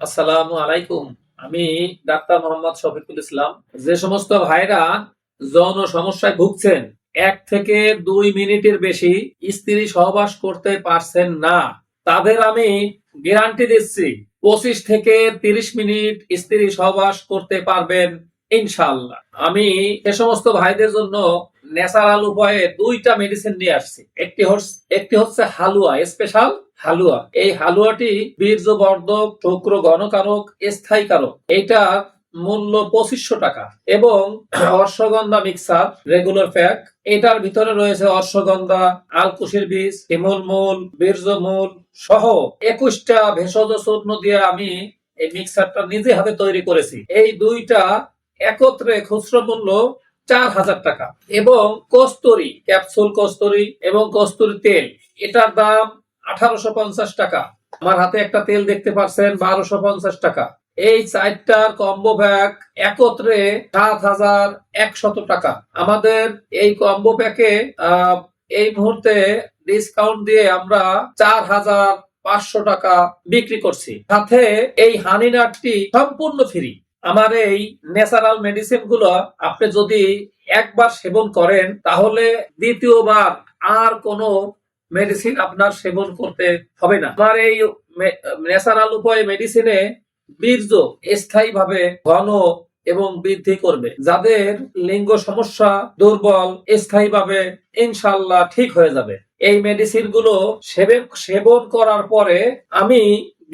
আসসালামু আলাইকুম। আমি ডাক্তার মোহাম্মদ শফিকুল ইসলাম। যে সমস্ত ভাইরা যৌন সমস্যায় ভুগছেন, এক থেকে দুই মিনিটের বেশি স্ত্রী সহবাস করতে পারছেন না। তাদের আমি গ্যারান্টি দিচ্ছি, পঁচিশ থেকে তিরিশ মিনিট স্ত্রী সহবাস করতে পারবেন ইনশাআল্লাহ। আমি সে সমস্ত ভাইদের জন্য ন্যাচারাল উপায়ে দুইটা মেডিসিন নিয়ে আসছি। একটি হচ্ছে একটি হচ্ছে হালুয়া স্পেশাল হালুয়া। এই হালুয়াটি বীর্যবর্ধক শুক্র ঘনকারক, স্থায়ী কারক। এটা মূল্য পঁচিশশো টাকা এবং অশ্বগন্ধা মিক্সার রেগুলার প্যাক এটার ভিতরে রয়েছে অশ্বগন্ধা আলকুশির বীজ শিমুল মূল বীর্যমূল সহ একুশটা ভেষজ চূর্ণ দিয়ে আমি এই মিক্সারটা নিজে হাতে তৈরি করেছি। এই দুইটা একত্রে খুচরো মূল্য চার হাজার টাকা। এবং কস্তুরি, ক্যাপসুল কস্তুরি এবং কস্তুরি তেল। এটার দাম আঠারোশো পঞ্চাশ টাকা। আমার হাতে একটা তেল দেখতে পাচ্ছেন, বারোশো পঞ্চাশ টাকা। এই চারটার কম্বো ব্যাগ একত্রে সাত হাজার একশত টাকা। আমাদের এই কম্বো প্যাকে এই মুহূর্তে ডিসকাউন্ট দিয়ে আমরা চার হাজার পাঁচশো টাকা বিক্রি করছি। সাথে এই হানি নাটটি সম্পূর্ণ ফ্রি আমার এই ন্যাচারাল মেডিসিনগুলো আপনি যদি একবার সেবন করেন, তাহলে দ্বিতীয়বার আর কোনো মেডিসিন আপনার সেবন করতে হবে না। আমার এই ন্যাচারাল উপায় মেডিসিনে বীর্য স্থায়ী ভাবে ঘন এবং বৃদ্ধি করবে। যাদের লিঙ্গ সমস্যা দুর্বল স্থায়ী ভাবে ইনশাল্লাহ ঠিক হয়ে যাবে। এই মেডিসিনগুলো সেবন করার পরে আমি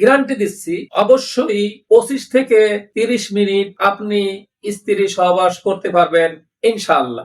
গ্যারান্টি দিচ্ছি, অবশ্যই পঁচিশ থেকে তিরিশ মিনিট আপনি স্ত্রী সহবাস করতে পারবেন ইনশাআল্লাহ।